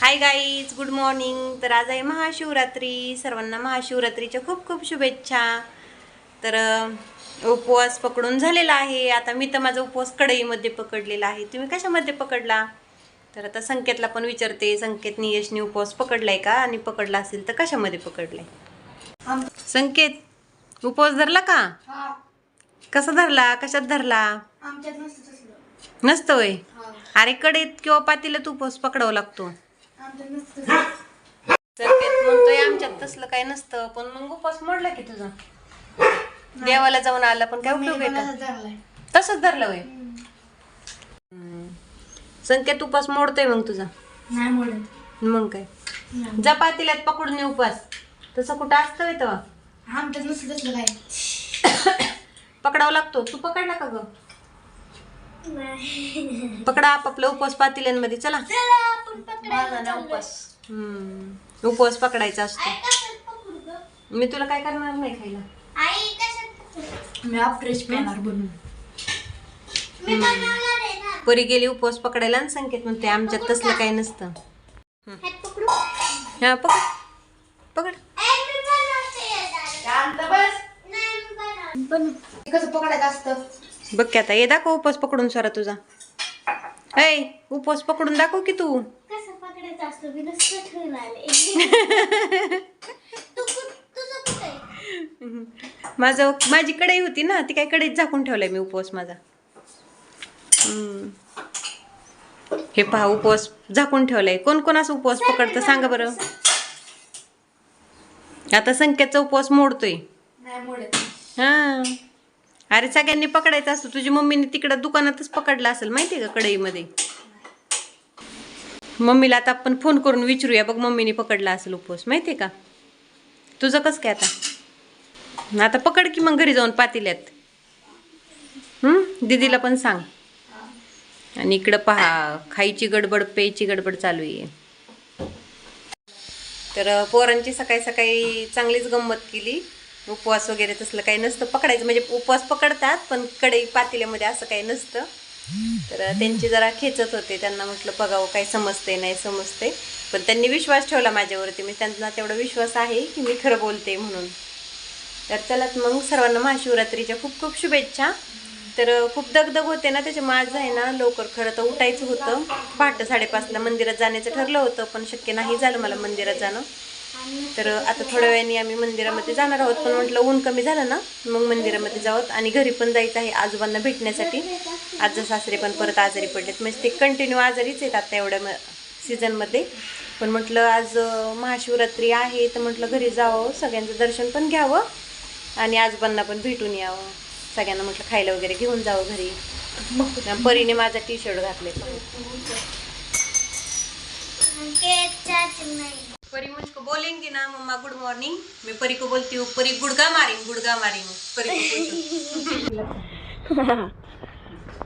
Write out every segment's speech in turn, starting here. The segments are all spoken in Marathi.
हाय गाईज गुड मॉर्निंग तर आज आहे महाशिवरात्री. सर्वांना महाशिवरात्रीच्या खूप खूप शुभेच्छा. तर उपवास पकडून झालेला आहे. आता मी तर माझा उपवास कढईमध्ये पकडलेला आहे. तुम्ही कशामध्ये पकडला? तर आता संकेतला पण विचारते. संकेतनी यशनी उपवास पकडलाय का? आणि पकडला असेल तर कशामध्ये पकडलाय? संकेत उपवास धरला का? कसा धरला? कशात धरला? आमच्यात नसतं तसलं नसतं होय हा. अरे कडेत किंवा पातीला उपवास पकडावा लागतो. संकेत म्हणतोय आमच्यात तसलं काही नसतं पण मग उपास मोडला की तुझा. देवाला जाऊन आला पण काय उपयोग आहे का. तसंच धरलं वय. संकेत उपास मोडतोय मग तुझा. नाही मग काय? पातील्यात पकडून उपास. तसं कुठं असतं होय तेव्हा? आमच्यात नसतं तसलं काय? पकडावा लागतो. तू पकडला का ग? पकडा आपापला उपवास पातिल्यांमध्ये चला. हम्म. उपवास पकडायचा असतो. मी तुला काय करणार नाही खायला? मी फ्रेश पेणार बनून. परी गेली उपवास पकडायला आणि संकेत म्हणते आमच्यात तसलं काही नसतं. हा पकड. पकड. कसं पकडायचं असतं? बघ की आता. ये दाखव उपवास पकडून स्वरा तुझा. ऐ उपवास पकडून दाखव की तू. कसं पकडायचं असतं? मी नसतं ठेवून आले. माझं माझी कढई होती ना ती काय कढईत झाकून ठेवलाय मी उपवास माझा. हम्म. हे पहा उपवास झाकून ठेवलाय. कोण कोण असं उपवास पकडतं? सांगा. बरं. आता संकेतचा उपवास मोडतोय. नाही मोडत. हा. अरे सगळ्यांनी पकडायचं असतं. तुझी मम्मीने तिकडं दुकानातच पकडला असेल माहितीये का कढईमध्ये? मम्मीला आता आपण फोन करून विचारूया. बघ मम्मीने पकडला असेल उपवास माहितीये का? तुझं कसं काय आता? आता पकड की मग घरी जाऊन पातिल्यात. दिदीला दीदीला पण सांग. आणि इकडं पहा खायची गडबड प्यायची गडबड चालू आहे. तर पोरांची सकाळी सकाळी चांगलीच गंमत केली. उपवास वगैरे तसलं काही नसतं. पकडायचं. म्हणजे उपवास पकडतात पण कढई पातेल्यामध्ये असं काही नसतं. तर त्यांचे त्यांची जरा खेचत होते. त्यांना म्हटलं बघावं काही समजते नाही समजते पण त्यांनी विश्वास ठेवला माझ्यावरती. मी त्यांना तेवढा विश्वास आहे की मी खरं बोलते म्हणून. तर चलात मग सर्वांना महाशिवरात्रीच्या खूप खूप शुभेच्छा. तर खूप दगदग होते ना त्याच्या माझं आहे ना लवकर खरं तर उठायचं होतं. पहाटं साडेपाचला मंदिरात जाण्याचं ठरलं होतं पण शक्य नाही झालं मला मंदिरात जाणं. तर आता थोड्या वेळाने आम्ही मंदिरामध्ये जाणार आहोत. पण म्हटलं ऊन कमी झालं ना मग मंदिरामध्ये जावं आणि घरी पण जायचं आहे आजोबांना भेटण्यासाठी. आज सासरे पण परत आजारी पडलेत. म्हणजे ते कंटिन्यू आजारीच आहेत आता एवढ्या म सीझनमध्ये पण म्हटलं आज महाशिवरात्री आहे तर म्हटलं घरी जावं सगळ्यांचं दर्शन पण घ्यावं आणि आजोबांना पण भेटून यावं. सगळ्यांना म्हटलं खायला वगैरे घेऊन जावं घरी. परीने माझा टी शर्ट घातले परी मुझको बोलेंगी ना मम्मा गुड मॉर्निंग मैं परी को बोलती हूँ परी गुड़गा मारेंगे गुड़गा मारेंगे परी को पूछो।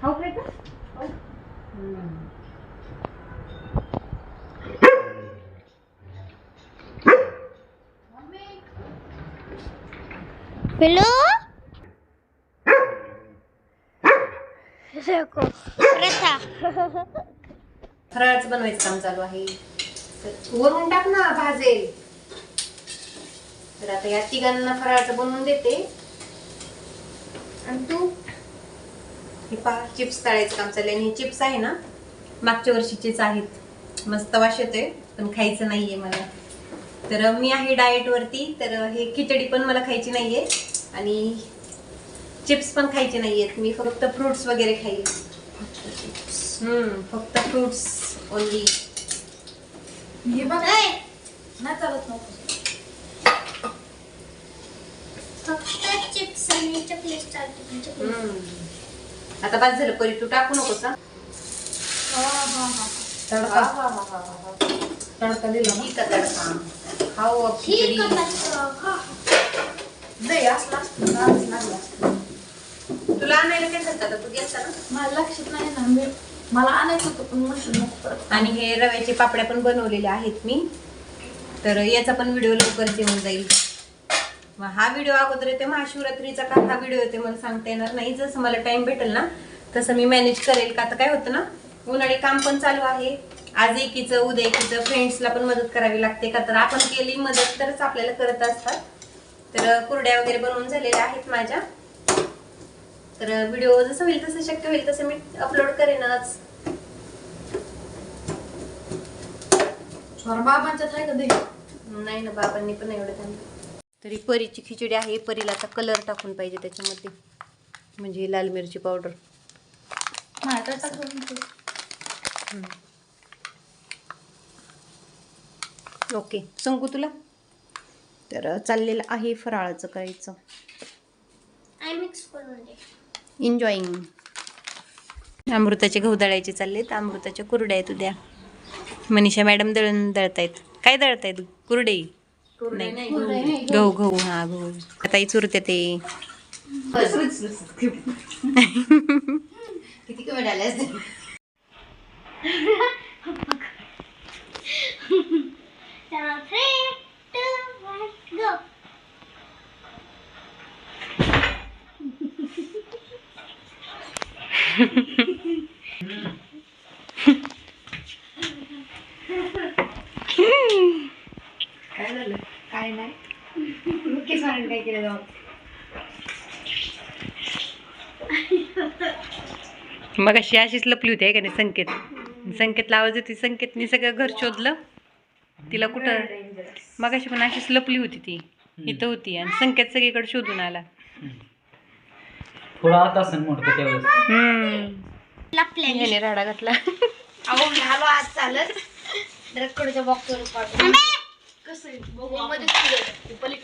हो? Hello? प्रथा फराळाचं बनवायचं काम चालू आहे. तर वरून टाक ना भाजेल तर आता या तिघांना फराळाचं बनवून देते. आणि तू? हे पहा चिप्स तळायचं काम चाललंय. आणि हे चिप्स आहे ना मागच्या वर्षीचेच आहेत. मस्त वास येतोय पण खायचं नाहीये मला. तर मी आहे डाएट वरती तर हे खिचडी पण मला खायची नाहीये. आणि चिप्स पण खायचे नाहीयेत. मी फक्त फ्रुट्स वगैरे खाईल. हम्म फक्त फ्रुट्स ओनली हे बघ. नाही. चालत नव्हतं फक्त चिप्स आणि चॉकलेट चालते आता बस झालं परी तू टाकू नकोस हा? तडका. तडका दिला ही का तडका खाऊ अब खिचडी नाही असलं ना, लागलं. तुला आणायला काय आता तू गेलता ना? मला लक्षात नाही ना मी मला आणायचं होतं पण मशीन नको परत. आणि हे रव्याचे पापड्या पण बनवलेल्या आहेत मी. तर याचा पण व्हिडिओ लवकरच येऊन जाईल. मग हा व्हिडिओ अगोदर येते महाशिवरात्रीचा का हा व्हिडिओ येते मला सांगता येणार नाही. जसं मला टाइम भेटेल ना तसं मी मॅनेज करेल का? तर काय होतं ना उन्हाळी काम पण चालू आहे. आज एकीचं उद्या एकीचं. फ्रेंड्सला पण मदत करावी लागते का? तर आपण केली मदत तरच आपल्याला करत असतात. तर कुरड्या वगैरे बनवून झालेल्या आहेत माझ्या. तर व्हिडिओ जसं होईल तसं शक्य होईल तसं मी अपलोड करेनच बाबांच्यात आहे का दही? नाही ना बाबांनी पण एवढं त्यांना तरी परीची खिचडी आहे परीला आता कलर टाकून पाहिजे त्याच्यामध्ये. म्हणजे लाल मिरची पावडर ओके सांगू तुला? तर चाललेलं आहे फराळाचं करायचं. एन्जॉईंग अमृताचे गहू दळायचे चाललेत अमृताच्या कुरड्या आहेत उद्या. मनीषा मॅडम दळण दळतायत. काय दळतायत? कुरडे नाही. गहू. गहू हा गहू. आता चुरते ते किती कमी आले असते चला three, two, one, go. काय झालं काय नाही जाऊ मग अशी अशीच लपली होती आहे का नाही संकेत? संकेतला आवाज येते संकेतनी सगळं घर शोधलं. तिला कुठं? मग अशी पण अशीच लपली होती ती. इथं होती आणि संकेत सगळीकडे शोधून आला. थोडा आत त्यावेळेस लपलेली. ह्याने राडा घातला. अहो मी आलो आज चालत. रक्कडच्या बॉक्सवर पाठवून कसं? बघू पलीकडे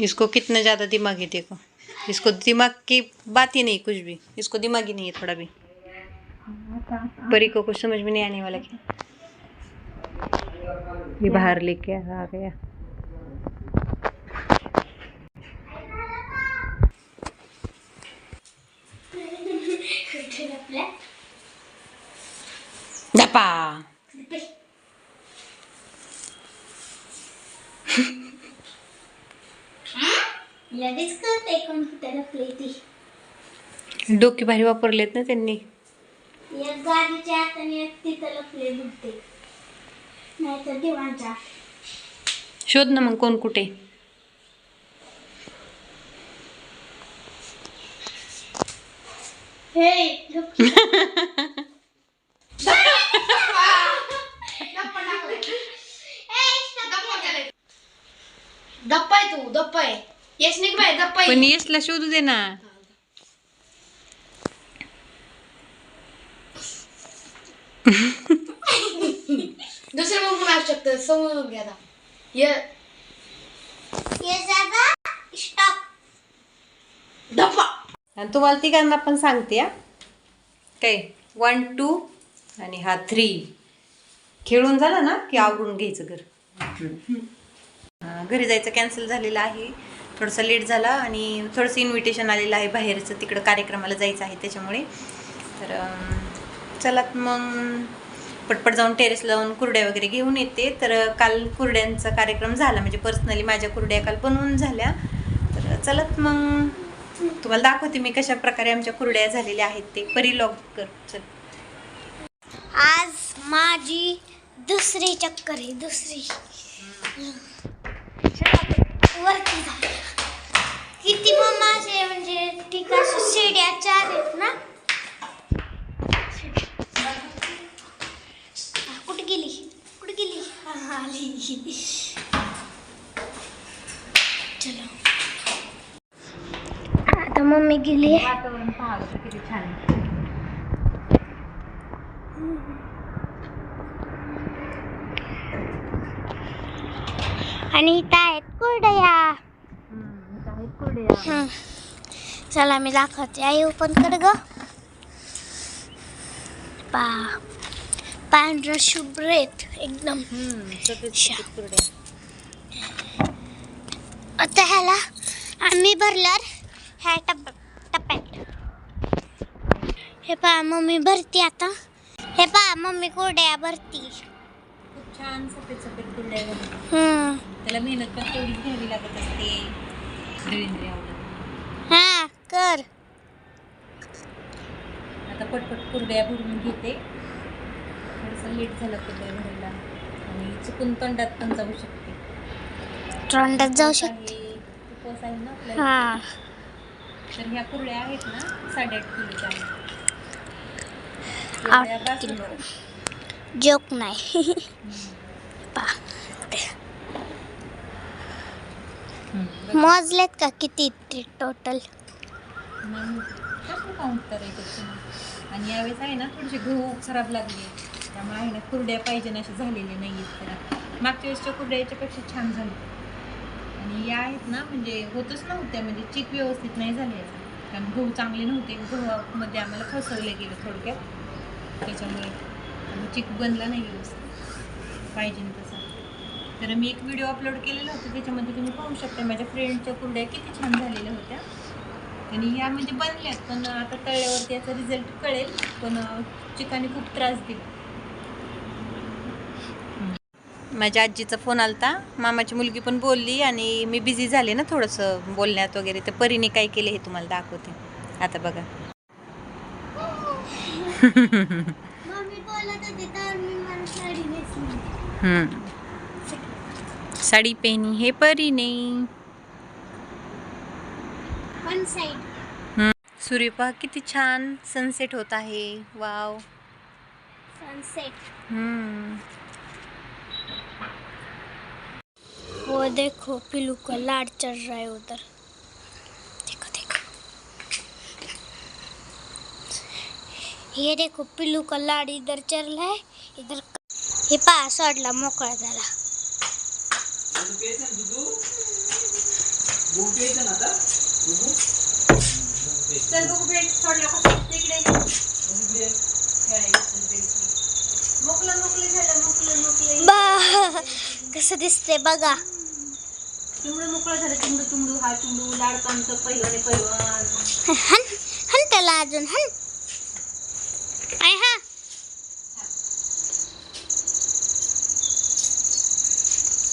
इसको कितना ज़्यादा दिमाग है देखो। इसको दिमाग की बात ही नहीं, कुछ भी। इसको दिमाग ही नहीं है थोड़ा भी। परी को कुछ समझ में नहीं आने वाला क्या ये बाहर लेके आ गया। लगेच ती डोके भारी वापरलेत ना त्यांनी. एक गाडीच्या आत आणि एक तिथं लपले बुडते नाहीतर दिवाणच्या शोध ना मग कोण कुठे. हे लपली. ए, stop. दप्पा आहे तू दप्पा आहे. येस निघ बाय दप्पा पण आहे यशला शोधू दे ना. दुसरे मग पण असू शकतं? समजून घ्या आता. ये. ये जागा स्टॉप दप्पा. आणि तुम्हाला तिघांना पण सांगते हा. काय? वन टू आणि हा थ्री खेळून झाला ना की आवरून घ्यायचं घर. घरी जायचं कॅन्सल झालेलं आहे. थोडंसं लेट झाला आणि थोडंसं इन्व्हिटेशन आलेलं आहे बाहेरचं तिकडं कार्यक्रमाला जायचं आहे त्याच्यामुळे. तर चला मग पटपट जाऊन टेरेसला जाऊन कुरड्या वगैरे घेऊन येते. तर काल कुरड्यांचा कार्यक्रम झाला म्हणजे पर्सनली माझ्या कुरड्या काल बनवून झाल्या. तर चलत मग तुम्हाला दाखवते मी कशा प्रकारे आमच्या कुरड्या झालेल्या आहेत ते. परी लॉग कर चल. आज माझी दुसरी चक्कर आहे दुसरी. वरती जा किती मग माझे म्हणजे ठीक अशा शिड्या चार आहेत ना? कुठे गेली? कुठे गेली? हा, आली. चलो. आता मम्मी गेली. वातावरण पाहावं किती छान. आणि इथं आहेत कुरडया. चला मी दाखवते. आई ओपन कर ग. पा पांढरं शुभ्र आहेत एकदम. आता ह्याला आम्ही भरल्यावर ह्या टप टप्प्यात. हे पहा मम्मी भरती आता. हे पहा मम्मी कुरड्या भरती. छान सफेद सफेद कुरडया. हम्म. त्याला मेहनत पण तेवढीच घ्यावी लागत असते. आवडत हा कर. आता पटपट कुरड्या भरून घेते. थोडंसं लेट झालं कुरड्या भरायला. आणि चुकून तोंडात पण जाऊ शकते. तोंडात जाऊ शकते आहे, उपवास आहे ना आपल्याला. हा. तर ह्या कुरड्या आहेत ना साडेआठ किलोच्या. आहेत एवढ्या. जोक नाही. पा. मोजलेत का किती ते टोटल आणि यावेळेस आहे ना थोडीशी गहू खराब लागली. त्यामुळे आहे ना कुरड्या पाहिजे अशा असे झालेले नाही आहेत त्याला मागच्या वेळेसच्या कुरड्या याच्यापेक्षा छान झाले आणि या आहेत ना म्हणजे होतच नव्हत्या म्हणजे चीक व्यवस्थित नाही झाले कारण गहू चांगले नव्हते. गहूमध्ये आम्हाला फसवले गेलं थोडक्यात. त्याच्यामुळे चिक बनला नाही व्यवस्थित. पाहिजे तसा. तर मी एक व्हिडिओ अपलोड केलेला होता त्याच्यामध्ये तुम्ही पाहू शकता माझ्या फ्रेंडच्या कुरड्या किती छान झालेल्या होत्या. आणि ह्या म्हणजे बनल्यात पण आता तळल्यावरती याचा रिझल्ट कळेल पण चिकाने खूप त्रास दिला. माझ्या आजीचा फोन आलता. मामाची मुलगी पण बोलली आणि मी बिझी झाले ना थोडंसं बोलण्यात वगैरे. तर परीने काय केले हे तुम्हाला दाखवते. आता बघा. साडी पेनी हे परीने वन साइड सूर्य पहा किती छान सनसेट होत आहे वाव सनसेट हम्म. वो देखो पिल्लू का लाड चढ़ रहा है उधर। देखो देखो। ये देखो पिल्लू का लाड इधर चल रहा है इधर हे पहा सोडला मोकळा झाला. चल बघू ब्रेक सोडला का? तिकडे. मोकलं मोकलं झालं मोकलं मोकलं बा कसं दिसते बघा. मोकळं झालं चिमडू चिमडू हा चिमडू लाडकांचं पहिलवाने पहिलवान हन हन त्याला अजून हन आय हा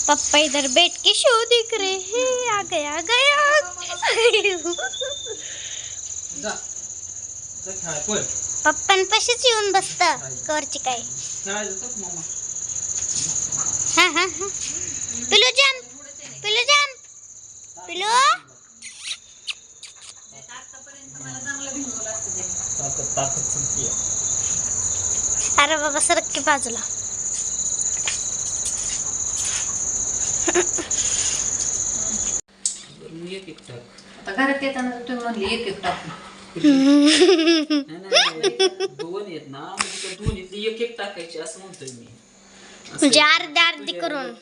पप्पा इधर बैठ के शो दिख रहे हैं। आ गया आ गया पळ पप्पांपाशीच येऊन बसत करची काय हा हा हा पिलू जाम पिलू जाम पिलू। अरे बाबा सरक की बाजूला। एक एक टाक आता घरात येताना तर तुम्ही म्हणले एक एक टाकू. नाही, नाही दोन आहेत ना म्हणजे दोन्हीतली एक एक टाकायची असं म्हणतोय मी म्हणजे अर्धे अर्धे करून.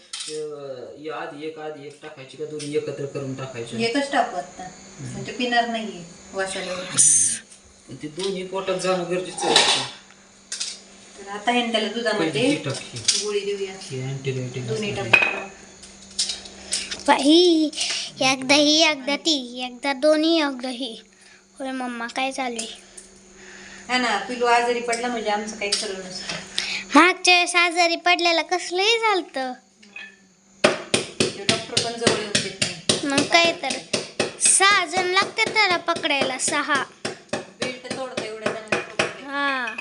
आधी एक आधी एक टाकायची का दोन्ही एकत्र करून टाकायची एकच टाकू आता. म्हणजे पिणार नाहीये वासाला ते दोन्ही पोटात जाणं गरजेचं आहे तर आता हे पहिले दुधामध्ये. गोळी देऊया. दोन्ही. टाकू. बाई एकदा ही एकदा ती एकदा दोन्ही एकदा ही. होय मम्मा काय चालू आहे? हा ना पिलू आजारी पडला म्हणजे आमचं काही खरं नसतं. मागच्या वेळेस आजारी पडलेला कसलंही झालतं. डॉक्टर पण जवळ येऊन देत नाही. मग काय तर सहा जण लागतात त्याला पकडायला सहा. बेल्ट तोडतं एवढ्या जणांना हा.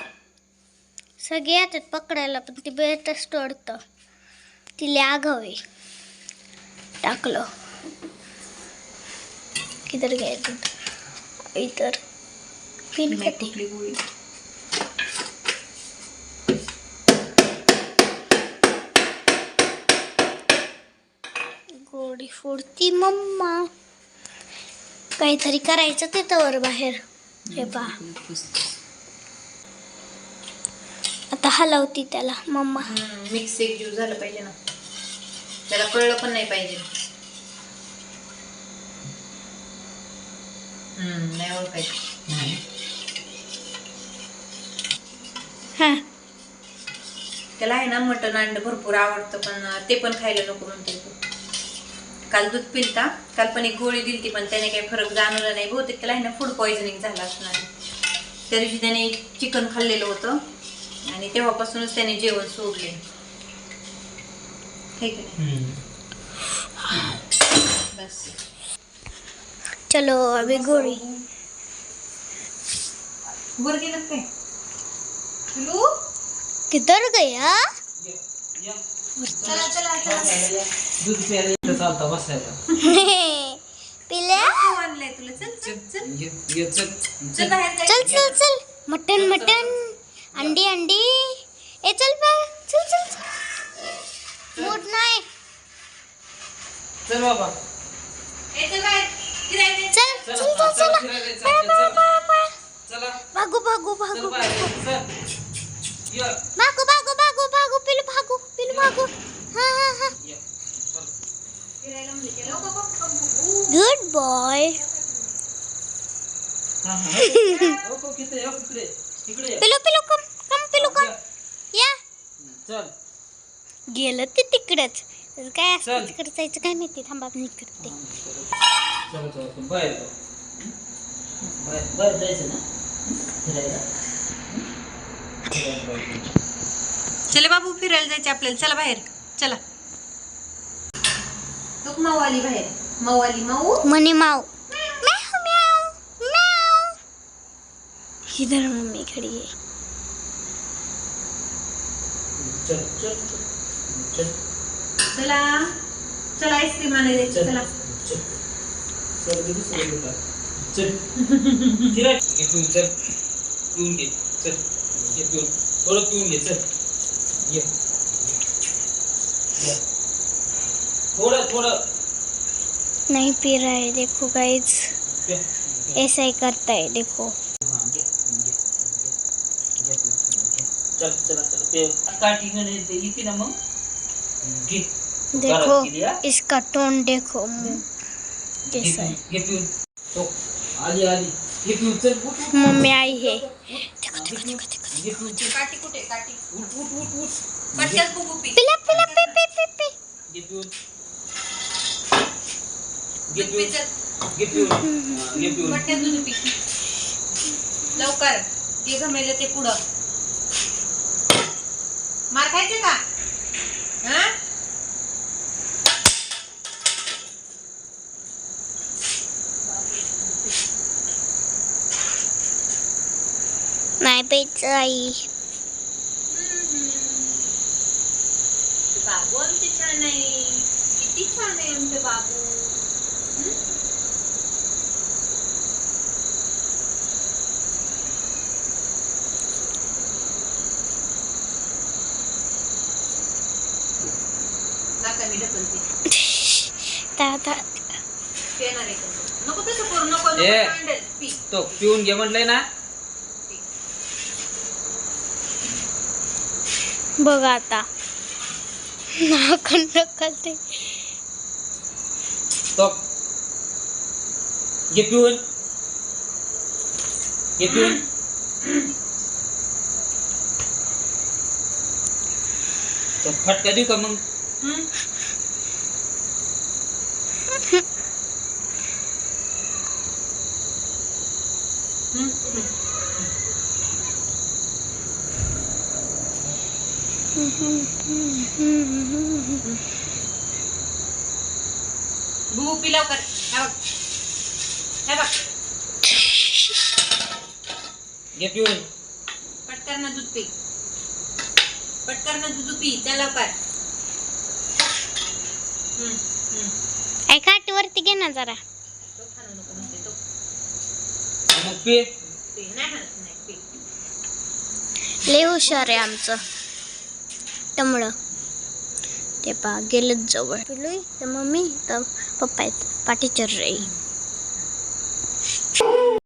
सगळे येतात पकडायला पण ती बेटच तोडतं. तिला आगाव टाकलं. किधर कुठली गोळी गोडी फोडती मम्मा. काहीतरी करायचं तिथं वर बाहेर. हे पहा. आता हलवती त्याला मम्मा. मिक्स एक ज्यूस झालं पाहिजे ना. त्याला कळलं पण नाही पाहिजे. हम्म नाही ओळखायचं. हा. त्याला आहे ना मटण अंड भरपूर आवडतं पण ते पण खायला नको म्हणतोय तो. काल दूध पिलता काल पण एक गोळी दिलती पण त्याने काही फरक जाणवला नाही. बहुतेक त्याला आहे ना फूड पॉइझनिंग झालं असणार आहे. त्या दिवशी त्याने चिकन खाल्लेलं होतं आणि तेव्हापासूनच त्याने जेवण सोडले. हे की नाही हम्म. बस. चलो अभी गोळी वर गेलं काय? पिलू किधर गया? चला चला चला. दूध प्यायला इथं चालता बसायला. पिल्या? खाऊ आणलंय तुला. चल चल चल ये ये चल. चल चल. चल. चल चल. Mutton mutton. अंडी अंडी. ए चल बा. चल चल चल. मूड नाही. चल बाबा. ए, चल. चल चला, चल चल भागू भागू चल भागू भागू. भागू भागू भागू पिलू भागू पिलू भागू. हा हा हा. Good boy. पिलू पिलू कम कम पिलू कम. या. चल. गेलं ते तिकडच. काय असतं चल. तिकडे जायचं काय माहिती? थांबा मी करते. चला चला आपण बाहेर जाऊ बाहेर बाहेर जायचं ना. फिरायला. फिरायला जायचं. चले बाबू फिरायला जायचे आपल्याला. चला बाहेर. चला. तो माऊ आली बाहेर. माऊ आली माऊ. मनी माऊ. म्याऊ म्याऊ म्याऊ. इधर मम्मी खड़ी है चल चल चल. चला. चला. आईस्क्रीम आणायला चल. चला. चल. चल किती सगळं होतं. चल. फिराय घे पिऊन चल. पिऊन घे. चल. घे पिऊन. थोडं पिऊन घे चल. ये ये. थोडं थोडं. नहीं पी रहा है देखो गाइज पे. ऐसा ही करता है देखो. चल चला चला. काठी घेऊन येते? ना मग. देखो घरात गेली, हा? इसका टोन देखो। मुंह घे कैसा पिऊन, है। घे पिऊन तो आली आली। घे पिऊन चल उठ उठ मम्मी आई है। देखो देखो देखो देखो घे पिऊन चल काठी कुठे काठी? उठ उठ उठ उठ पटक्यात बघू पी पिला पिला पी पी पी पी। घे पिऊन घे पी पिऊन चल। घे पिऊन हा, घे पिऊन पटक्यात दूध पी लवकर ते घमेलं ते पुढं। मार खायचे का? हा नाही प्यायचं आई बाबू आमचे छान आहे किती छान आहे आमचे बाबू हं? दादा पेणार आहे का? नको तसं करू नको नको ए. सांडेल. पी. तो पिऊन घे म्हटलंय ना. बघ आता. नाकन ढकलते. तो. घे पिऊन. घे पिऊन. तो फटका देऊ का मग? हं? पी लवकर. हे बघ. हे बघ. घे पिऊन. पटकन ना दूध पी. पटकन ना दूध पी. चल लवकर. हं, हं. आई काठीवरती घे ना जरा. तो खाणं नको म्हणते तो. मग पे. पी नाही हाणत नाही पी. लय हुशार आहे आमचं. टमळं ते पा गेलेच जवळ. पिलू मम्मी तर पप्पा आहेत. पाठीचर रे.